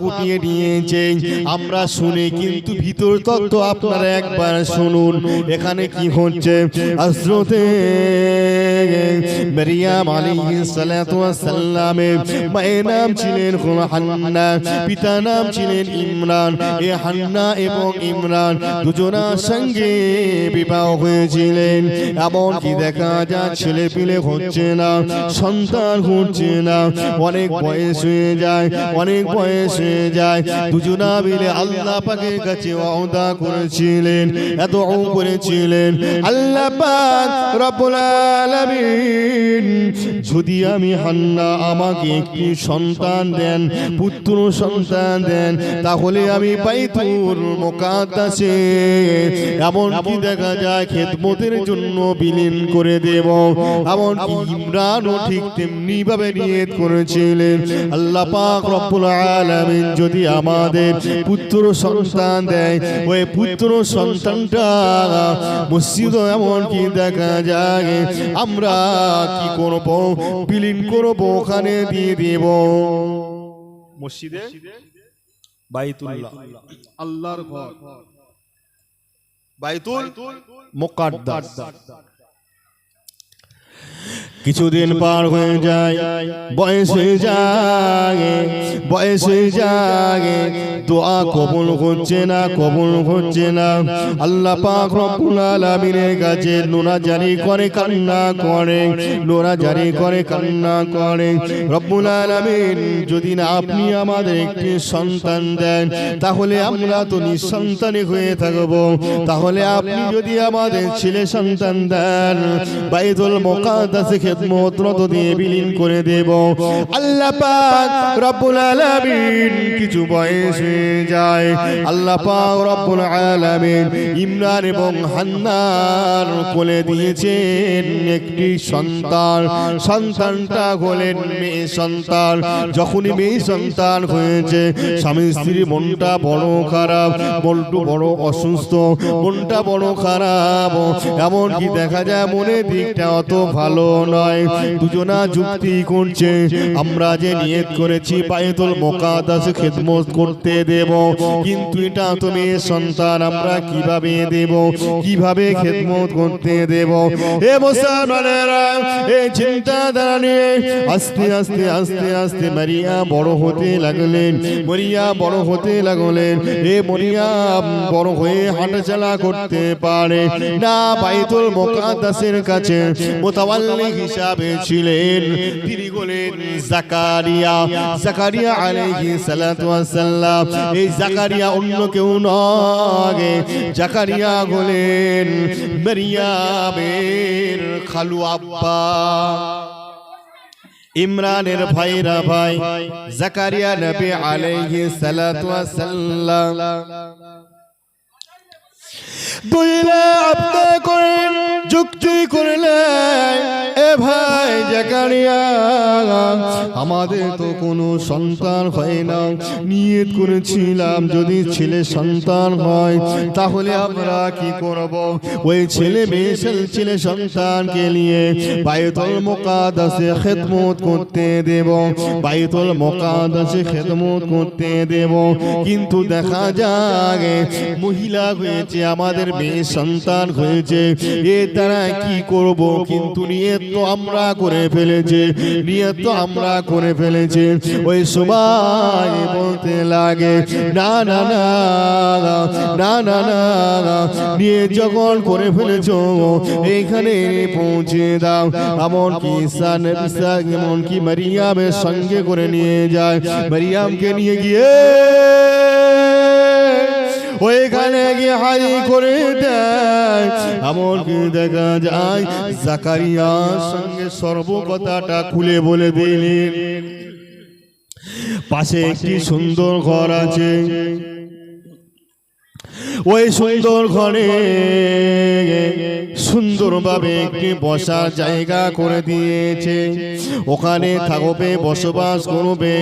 গুটিয়ে নিয়েছে আমরা শুনে কিন্তু ভিতর তত্ত্ব আপনারা একবার শুনুন। এখানে কি হচ্ছে? হযরতে মারিয়াম আলাইহিস সালাতু মায়ের নাম ছিলেন হান্না পিতা নাম ছিলেন ইমরান এ হান্না এবং ইমরান দুজনার সঙ্গে বিবাহ হয়েছিলেন এমন কি দেখা যায় ছেলে পিলে হচ্ছে না সন্তান হচ্ছে না অনেক বয়স হয়ে যায় অনেক বয়স হয়ে যায় দুজনা মিলে আল্লাহ পাকের কাছে ওয়াদা করেছিলেন এত করেছিলেন আল্লাহ পাক রব্বুল আলামিন যদি আমি হান্না আমাকে একটি সন্তান দেন, পুত্র সন্তান দেন, তাহলে আমি পাই বাইতুল মুকাদ্দাসে এমন কি দেখা যায় খেদমতের জন্য বিলীন করে দেব। এমন কি ইমরানও ঠিক তেমনি ভাবে নিয়ত করেছিলেন। আল্লাহ পাক রব্বুল আলামিন যদি আমাদের পুত্র সন্তান দেয়, ওই পুত্র সন্তানটা মসজিদ এমন কি দেখা যায়, আমরা কি করব? বিলীন করব ওখানে দিয়ে দেব। মসজিদে? বাইতুল্লাহ। আল্লাহর ঘর। বাইতুল? মুকাদ্দাস। কিছুদিন পার হয়ে যায় বয়স হয়ে যায় বয়স যায় দোয়া কবুল হচ্ছে না কবুল হচ্ছে না আল্লাহ পাক রব্বুল আলামিনের কাছে নোরা জারি করে কান্না করে নোরা জারি করে কান্না করে রব্বুল আলামিন যদি না আপনি আমাদের একটি সন্তান দেন তাহলে আমরা তো নিঃসন্তানই হয়ে থাকব তাহলে আপনি যদি আমাদের ছেলে সন্তান দেন বাইতুল মুকাদ্দাসে খেদমত রত দিয়ে বিলীন করে দেব আল্লাহ পাক রব্বুল আলামিন কিছু বয়স যায়। আল্লাহ পাক রব্বুল আলামিন ইমরান এবং হান্নার কোলে দিয়েছেন একটি সন্তান। সন্তানটা হলেন মেয়ে সন্তান। যখনই মেয়ে সন্তান হয়েছে, স্বামী স্ত্রীর মনটা বড় খারাপ, মনটু বড় অসুস্থ, মনটা বড় খারাপ। এমন কি দেখা যায় মনের দিকটা অত ভালো নয়। দুজনা যুক্তি করছে, আমরা যে নিয়ত করেছি বায়তুল মোকাদাস খেদমত করতে দেব। কিন্তু এটা তো মেয়ে সন্তান আমরা কীভাবে দেব? কীভাবে খেদমত করতে দেব? এ মুসলমানেরা এই চিন্তাধারা নিয়ে আস্তে আস্তে আস্তে আস্তে মারিয়া বড় হতে লাগলেন। মরিয়া বড় হতে লাগলেন। এ মরিয়া বড় হয়ে হাঁটাচলা করতে পারে। না বাইতুল মোকাদ্দাসের কাছে মোতাওয়াল্লি হিসাবে ছিলেন। তিনি হলেন জাকারিয়া জাকারিয়া আলাইহিস সালাতু ওয়াস সালাম এই জাকারিয়া অন্য কেউ নয়। জাকারিয়া হলেন মারিয়ামের খালু আব্বা। ইমরানের ভাইরা ভাই, জাকারিয়া নবী আলাইহিস সালাতু ওয়াস সালাম দুইলে আপনি করেন, যুক্তি করলেন। আমাদের তো কোনো সন্তান হয় না। নিয়ত করেছিলাম যদি ছেলে সন্তান হয়, তাহলে আমরা কি করব? ওই ছেলে মেয়ে ছেলে সন্তানকে নিয়ে বায়তুল মুকাদ্দাসে খেদমত করতে দেব। বায়তুল মুকাদ্দাসে খেদমত করতে দেব। কিন্তু দেখা যায় মহিলা হয়েছে, আমাদের মেয়ে সন্তান হয়েছে, এ দ্বারা কি করব? কিন্তু নিয়ে তো আমরা করে ফেলেছে, নিয়ত তো আমরা করে ফেলেছে। ওই সময় বলতে লাগে, না না না না না না নিয়ে যখন করে ফেলেছো এইখানে পৌঁছে দাও। এমন কি ঈসা এমন কি মারিয়ামের সঙ্গে করে নিয়ে যায়। মারিয়ামকে নিয়ে গিয়ে ওইখানে গিয়ে হাই করে দেয়। এমন কি দেখা যায়? জাকারিয়ার সঙ্গে সর্বকথাটা খুলে বলে দিলেন পাশে একটি সুন্দর ঘর আছে। ওই সুন্দর ঘরে সুন্দরভাবে একটি বসার জায়গা করে দিয়েছে। ওখানে থাকবে বসবাস করবে।